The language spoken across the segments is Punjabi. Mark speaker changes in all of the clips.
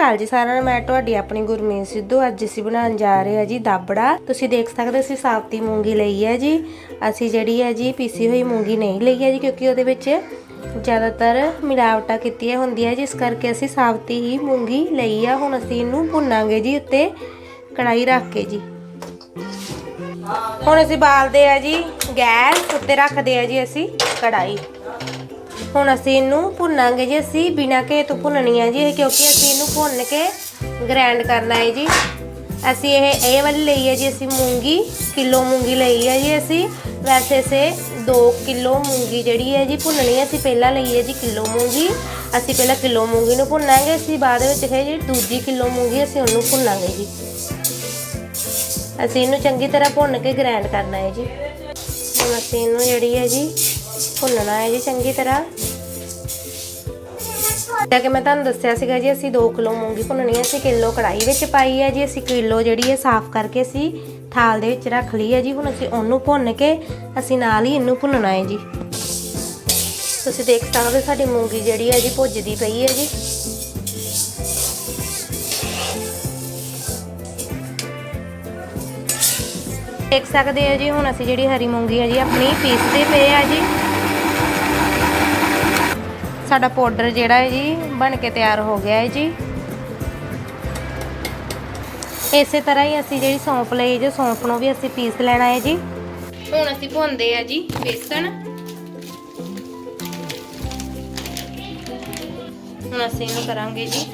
Speaker 1: ਅਕਾਲ ਜੀ ਸਾਰਿਆਂ ਨੂੰ, ਮੈਂ ਤੁਹਾਡੀ ਆਪਣੀ ਗੁਰਮੀਤ ਸਿੱਧੂ। ਅੱਜ ਅਸੀਂ ਬਣਾਉਣ ਜਾ ਰਹੇ ਹਾਂ ਜੀ ਦਾਬੜਾ। ਤੁਸੀਂ ਦੇਖ ਸਕਦੇ ਹੋ, ਅਸੀਂ ਸਾਫਤੀ ਮੂੰਗੀ ਲਈ ਹੈ ਜੀ। ਅਸੀਂ ਜਿਹੜੀ ਹੈ ਜੀ ਪੀਸੀ ਹੋਈ ਮੂੰਗੀ ਨਹੀਂ ਲਈ ਹੈ ਜੀ, ਕਿਉਂਕਿ ਉਹਦੇ ਵਿੱਚ ਜ਼ਿਆਦਾਤਰ ਮਿਲਾਵਟਾਂ ਕੀਤੀਆਂ ਹੁੰਦੀਆਂ ਜੀ। ਇਸ ਕਰਕੇ ਅਸੀਂ ਸਾਫਤੀ ਹੀ ਮੂੰਗੀ ਲਈ ਆ। ਹੁਣ ਅਸੀਂ ਇਹਨੂੰ ਭੁੰਨਾਂਗੇ ਜੀ ਉੱਤੇ ਕੜਾਈ ਰੱਖ ਕੇ ਜੀ। ਹੁਣ ਅਸੀਂ ਬਾਲਦੇ ਆ ਜੀ ਗੈਸ, ਉੱਤੇ ਰੱਖਦੇ ਆ ਜੀ ਅਸੀਂ ਕੜਾਈ ਹੁਣ ਅਸੀਂ ਇਹਨੂੰ ਭੁੰਨਾਂਗੇ ਜੀ, ਅਸੀਂ ਬਿਨਾਂ ਘੇ ਤੋਂ ਭੁੰਨਣੀ ਹੈ ਜੀ ਇਹ, ਕਿਉਂਕਿ ਅਸੀਂ ਇਹਨੂੰ ਭੁੰਨ ਕੇ ਗ੍ਰਾਈਂਡ ਕਰਨਾ ਹੈ ਜੀ। ਅਸੀਂ ਇਹ ਇਹ ਵਾਲੀ ਲਈ ਹੈ ਜੀ, ਅਸੀਂ ਮੂੰਗੀ, ਕਿਲੋ ਮੂੰਗੀ ਲਈ ਹੈ ਜੀ ਅਸੀਂ। ਵੈਸੇ ਸੇ 2 ਕਿਲੋ ਮੂੰਗੀ ਜਿਹੜੀ ਹੈ ਜੀ ਭੁੰਨਣੀ ਹੈ, ਅਸੀਂ ਪਹਿਲਾਂ ਲਈ ਹੈ ਜੀ ਕਿਲੋ ਮੂੰਗੀ। ਅਸੀਂ ਪਹਿਲਾਂ ਕਿਲੋ ਮੂੰਗੀ ਨੂੰ ਭੁੰਨਾਂਗੇ, ਅਸੀਂ ਬਾਅਦ ਵਿੱਚ ਇਹ ਜਿਹੜੀ ਦੂਜੀ ਕਿਲੋ ਮੂੰਗੀ ਅਸੀਂ ਉਹਨੂੰ ਭੁੰਨਾਂਗੇ ਜੀ। ਅਸੀਂ ਇਹਨੂੰ ਚੰਗੀ ਤਰ੍ਹਾਂ ਭੁੰਨ ਕੇ ਗ੍ਰਾਈਂਡ ਕਰਨਾ ਹੈ ਜੀ। ਹੁਣ ਅਸੀਂ ਇਹਨੂੰ ਜਿਹੜੀ ਹੈ ਜੀ ਭੁੰਨਣਾ ਹੈ ਜੀ, ਚੰਗੀ ਤਰ੍ਹਾਂ। ਜਿਵੇਂ ਕਿ ਮੈਂ ਤੁਹਾਨੂੰ ਦੱਸਿਆ ਸੀਗਾ ਜੀ, ਅਸੀਂ 2 ਕਿਲੋ ਮੂੰਗੀ ਭੁੰਨਣੀ ਹੈ, ਅਸੀਂ ਕਿਲੋ ਕੜਾਈ ਵਿੱਚ ਪਾਈ ਹੈ ਜੀ, ਅਸੀਂ ਕਿਲੋ ਜਿਹੜੀ ਹੈ ਸਾਫ਼ ਕਰਕੇ ਅਸੀਂ ਥਾਲ ਦੇ ਵਿੱਚ ਰੱਖ ਲਈ ਹੈ ਜੀ, ਹੁਣ ਅਸੀਂ ਉਹਨੂੰ ਭੁੰਨ ਕੇ ਅਸੀਂ ਨਾਲ ਹੀ ਇਹਨੂੰ ਭੁੰਨਣਾ ਹੈ ਜੀ। ਤੁਸੀਂ ਦੇਖ ਸਕਦੇ ਹੋ ਸਾਡੀ ਮੂੰਗੀ ਜਿਹੜੀ ਹੈ ਜੀ, ਭੁੱਜਦੀ ਪਈ ਹੈ ਜੀ। ਦੇਖ ਸਕਦੇ ਹੋ ਜੀ, ਹੁਣ ਅਸੀਂ ਜਿਹੜੀ ਹਰੀ ਮੂੰਗੀ ਹੈ ਜੀ, ਆਪਣੀ ਪੀਸਦੇ ਪਏ ਆ ਜੀ। ਸਾਡਾ ਪਾਊਡਰ ਜਿਹੜਾ ਹੈ ਜੀ ਬਣ ਕੇ ਤਿਆਰ ਹੋ ਗਿਆ ਹੈ ਜੀ। ਇਸੇ ਤਰ੍ਹਾਂ ਹੀ ਅਸੀਂ ਜਿਹੜੀ ਸੌਂਫ ਲਈ ਜੋ ਸੌਂਫ ਨੂੰ ਵੀ ਅਸੀਂ ਪੀਸ ਲੈਣਾ ਹੈ ਜੀ। ਹੁਣ ਅਸੀਂ ਭੁੰਨਦੇ ਆ ਜੀ ਬੇਸਣ। ਹੁਣ ਅਸੀਂ ਇਹਨੂੰ ਕਰਾਂਗੇ ਜੀ।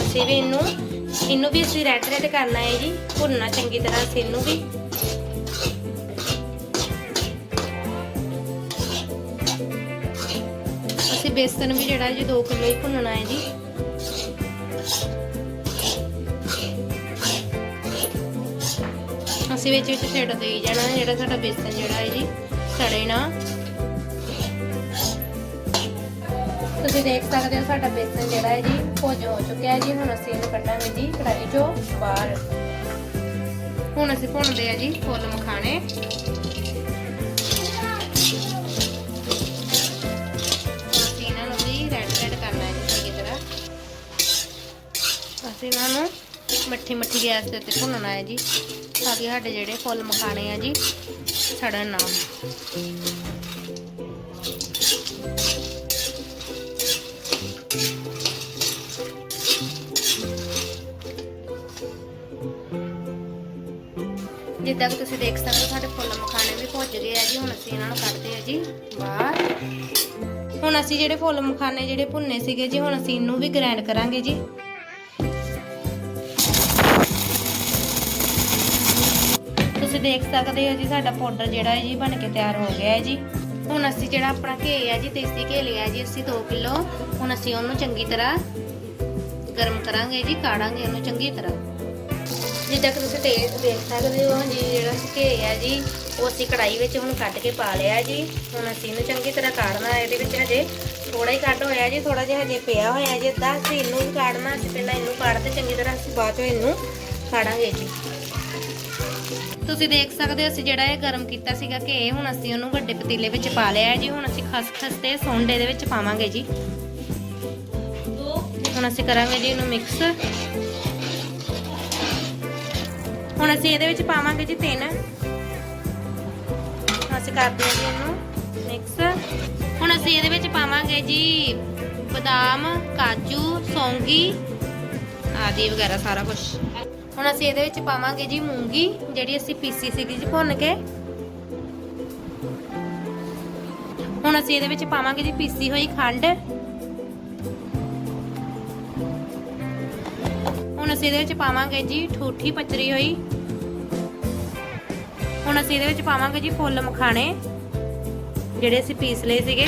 Speaker 1: ਅਸੀਂ ਵੀ ਇਹਨੂੰ ਇਹਨੂੰ ਵੀ ਅਸੀਂ ਰੈਡ ਰੈਡ ਕਰਨਾ ਹੈ ਜੀ, ਭੁੰਨਣਾ ਚੰਗੀ ਤਰ੍ਹਾਂ ਅਸੀਂ ਇਹਨੂੰ ਵੀ। ਬੇਸਨ ਵੀ ਜਿਹੜਾ ਜੀ 2 ਕਿਲੋ ਹੀ ਭੁੰਨਣਾ ਹੈ ਜੀ। ਅਸੀਂ ਵਿੱਚ ਵਿੱਚ ਛੱਡ ਦੇਈ ਜਾਣਾ ਜਿਹੜਾ ਸਾਡਾ ਬੇਸਨ ਜਿਹੜਾ ਹੈ ਜੀ, ਸੜੇ ਨਾ। ਤੁਸੀਂ ਦੇਖ ਸਕਦੇ ਹੋ ਸਾਡਾ ਬੇਸਨ ਜਿਹੜਾ ਹੈ ਜੀ ਭੁੱਜ ਹੋ ਚੁੱਕਿਆ ਹੈ ਜੀ, ਹੁਣ ਅਸੀਂ ਇਹਨੂੰ ਕੱਢਾਂਗੇ ਜੀ ਕੜਾਈ ਚੋਂ ਬਾਹਰ। ਹੁਣ ਅਸੀਂ ਭੁੰਨਦੇ ਆ ਜੀ ਫੁੱਲ ਮਖਾਣੇ। ਇਹਨਾਂ ਨੂੰ ਮੱਠੀ ਮੱਠੀ ਗੈਸ ਦੇ ਉੱਤੇ ਭੁੰਨਣਾ ਹੈ ਜੀ, ਤਾਂ ਕਿ ਸਾਡੇ ਜਿਹੜੇ ਫੁੱਲ ਮਖਾਣੇ ਆ ਜੀ ਸੜਨ ਨਾ ਜਿੱਦਾਂ ਕਿ ਤੁਸੀਂ ਦੇਖ ਸਕਦੇ ਹੋ, ਸਾਡੇ ਫੁੱਲ ਮਖਾਣੇ ਵੀ ਭੁੱਜ ਗਏ ਆ ਜੀ, ਹੁਣ ਅਸੀਂ ਇਹਨਾਂ ਨੂੰ ਕੱਢਦੇ ਆ ਜੀ ਬਾਹਰ। ਹੁਣ ਅਸੀਂ ਜਿਹੜੇ ਫੁੱਲ ਮਖਾਣੇ ਜਿਹੜੇ ਭੁੰਨੇ ਸੀਗੇ ਜੀ, ਹੁਣ ਅਸੀਂ ਇਹਨੂੰ ਵੀ ਗ੍ਰਾਈਂਡ ਕਰਾਂਗੇ ਜੀ। ਤੁਸੀਂ ਦੇਖ ਸਕਦੇ ਹੋ ਜੀ, ਸਾਡਾ ਪਾਊਡਰ ਜਿਹੜਾ ਹੈ ਜੀ ਬਣ ਕੇ ਤਿਆਰ ਹੋ ਗਿਆ ਹੈ ਜੀ। ਹੁਣ ਅਸੀਂ ਜਿਹੜਾ ਆਪਣਾ ਘੇ ਹੈ ਜੀ, ਦੇਸੀ ਘੇ ਲਿਆ ਜੀ, ਅਸੀਂ 2 ਕਿਲੋ। ਹੁਣ ਅਸੀਂ ਉਹਨੂੰ ਚੰਗੀ ਤਰ੍ਹਾਂ ਗਰਮ ਕਰਾਂਗੇ ਜੀ, ਕਾੜਾਂਗੇ ਉਹਨੂੰ ਚੰਗੀ ਤਰ੍ਹਾਂ। ਜਿੱਦਾਂ ਕਿ ਤੁਸੀਂ ਟੇਸਟ ਦੇਖ ਸਕਦੇ ਹੋ ਜੀ, ਜਿਹੜਾ ਘੇ ਹੈ ਜੀ, ਉਹ ਅਸੀਂ ਕੜਾਈ ਵਿੱਚ ਹੁਣ ਕੱਢ ਕੇ ਪਾ ਲਿਆ ਜੀ। ਹੁਣ ਅਸੀਂ ਇਹਨੂੰ ਚੰਗੀ ਤਰ੍ਹਾਂ ਕਾੜਨਾ, ਇਹਦੇ ਵਿੱਚ ਹਜੇ ਥੋੜਾ ਹੀ ਕੱਢ ਹੋਇਆ ਜੀ ਥੋੜਾ ਜਿਹਾ ਹਜੇ ਪਿਆ ਹੋਇਆ ਜੀ ਅੱਧਾ। ਅਸੀਂ ਇਹਨੂੰ ਵੀ ਕਾੜਨਾ ਅਸੀਂ ਪਹਿਲਾਂ ਇਹਨੂੰ ਕਾੜ ਤੇ ਚੰਗੀ ਤਰ੍ਹਾਂ ਅਸੀਂ ਬਾਅਦ ਚੋਂ ਇਹਨੂੰ ਕਾੜਾਂਗੇ ਜੀ। ਤੁਸੀਂ ਦੇਖ ਸਕਦੇ ਹੋ, ਅਸੀਂ ਜਿਹੜਾ ਇਹ ਗਰਮ ਕੀਤਾ ਸੀਗਾ ਘੇ, ਹੁਣ ਅਸੀਂ ਉਹਨੂੰ ਵੱਡੇ ਪਤੀਲੇ ਵਿੱਚ ਪਾ ਲਿਆ ਜੀ। ਹੁਣ ਅਸੀਂ ਖਸਖਸ ਤੇ ਸੌਂਡੇ ਦੇ ਵਿੱਚ ਪਾਵਾਂਗੇ ਜੀ। ਹੁਣ ਅਸੀਂ ਕਰਾਂਗੇ ਜੀ ਇਹਨੂੰ ਮਿਕਸ ਹੁਣ ਅਸੀਂ ਇਹਦੇ ਵਿੱਚ ਪਾਵਾਂਗੇ ਜੀ ਤਿੰਨ। ਅਸੀਂ ਕਰਦੇ ਹਾਂ ਜੀ ਇਹਨੂੰ ਮਿਕਸ ਹੁਣ ਅਸੀਂ ਇਹਦੇ ਵਿੱਚ ਪਾਵਾਂਗੇ ਜੀ ਬਦਾਮ, ਕਾਜੂ, ਸੌਂਗੀ ਆਦਿ ਵਗੈਰਾ ਸਾਰਾ ਕੁਝ ਹੁਣ ਅਸੀਂ ਇਹਦੇ ਵਿੱਚ ਪਾਵਾਂਗੇ ਜੀ ਮੂੰਗੀ, ਜਿਹੜੀ ਅਸੀਂ ਪੀਸੀ ਸੀਗੀ ਜੀ ਭੁੰਨ ਕੇ। ਹੁਣ ਅਸੀਂ ਇਹਦੇ ਵਿੱਚ ਪਾਵਾਂਗੇ ਜੀ ਪੀਸੀ ਹੋਈ ਖੰਡ। ਹੁਣ ਅਸੀਂ ਇਹਦੇ ਵਿੱਚ ਪਾਵਾਂਗੇ ਜੀ ਠੂਠੀ ਪਚਰੀ ਹੋਈ। ਹੁਣ ਅਸੀਂ ਇਹਦੇ ਵਿੱਚ ਪਾਵਾਂਗੇ ਜੀ ਫੁੱਲ ਮਖਾਣੇ, ਜਿਹੜੇ ਅਸੀਂ ਪੀਸ ਲਏ ਸੀਗੇ।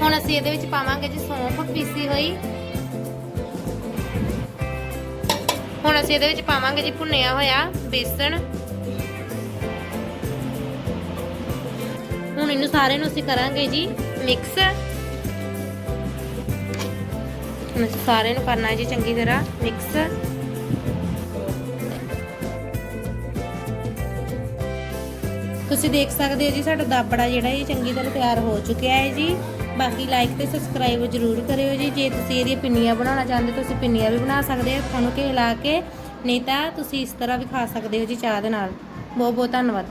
Speaker 1: ਹੁਣ ਅਸੀਂ ਇਹਦੇ ਵਿੱਚ ਪਾਵਾਂਗੇ ਜੀ ਸੌਂਫ ਪੀਸੀ ਹੋਈ। ਹੁਣ ਅਸੀਂ ਇਹਦੇ ਵਿੱਚ ਪਾਵਾਂਗੇ ਜੀ ਭੁੰਨਿਆ ਹੋਇਆ ਬੇਸਣ। ਹੁਣ ਇਹਨੂੰ ਸਾਰੇ ਨੂੰ ਅਸੀਂ ਕਰਾਂਗੇ ਜੀ ਮਿਕਸ ਹੁਣ ਅਸੀਂ ਸਾਰੇ ਨੂੰ ਕਰਨਾ ਹੈ ਜੀ ਚੰਗੀ ਤਰ੍ਹਾਂ ਮਿਕਸ ਤੁਸੀਂ ਦੇਖ ਸਕਦੇ ਹੋ ਜੀ, ਸਾਡਾ ਦਾਬੜਾ ਜਿਹੜਾ ਇਹ ਚੰਗੀ ਤਰ੍ਹਾਂ ਤਿਆਰ ਹੋ ਚੁੱਕਿਆ ਹੈ ਜੀ। ਬਾਕੀ ਲਾਈਕ ਤੇ ਸਬਸਕ੍ਰਾਈਬ ਜ਼ਰੂਰ ਕਰਿਓ ਜੀ। ਜੇ ਤੁਸੀਂ ਇਹਦੀਆਂ ਪਿੰਨੀਆਂ ਬਣਾਉਣਾ ਚਾਹੁੰਦੇ ਤੁਸੀਂ ਪਿੰਨੀਆਂ ਵੀ ਬਣਾ ਸਕਦੇ ਹੋ, ਤੁਹਾਨੂੰ ਘੇ ਲਾ ਕੇ, ਨਹੀਂ ਤਾਂ ਤੁਸੀਂ ਇਸ ਤਰ੍ਹਾਂ ਵੀ ਖਾ ਸਕਦੇ ਹੋ ਜੀ ਚਾਹ ਦੇ ਨਾਲ। ਬਹੁਤ ਬਹੁਤ ਧੰਨਵਾਦ।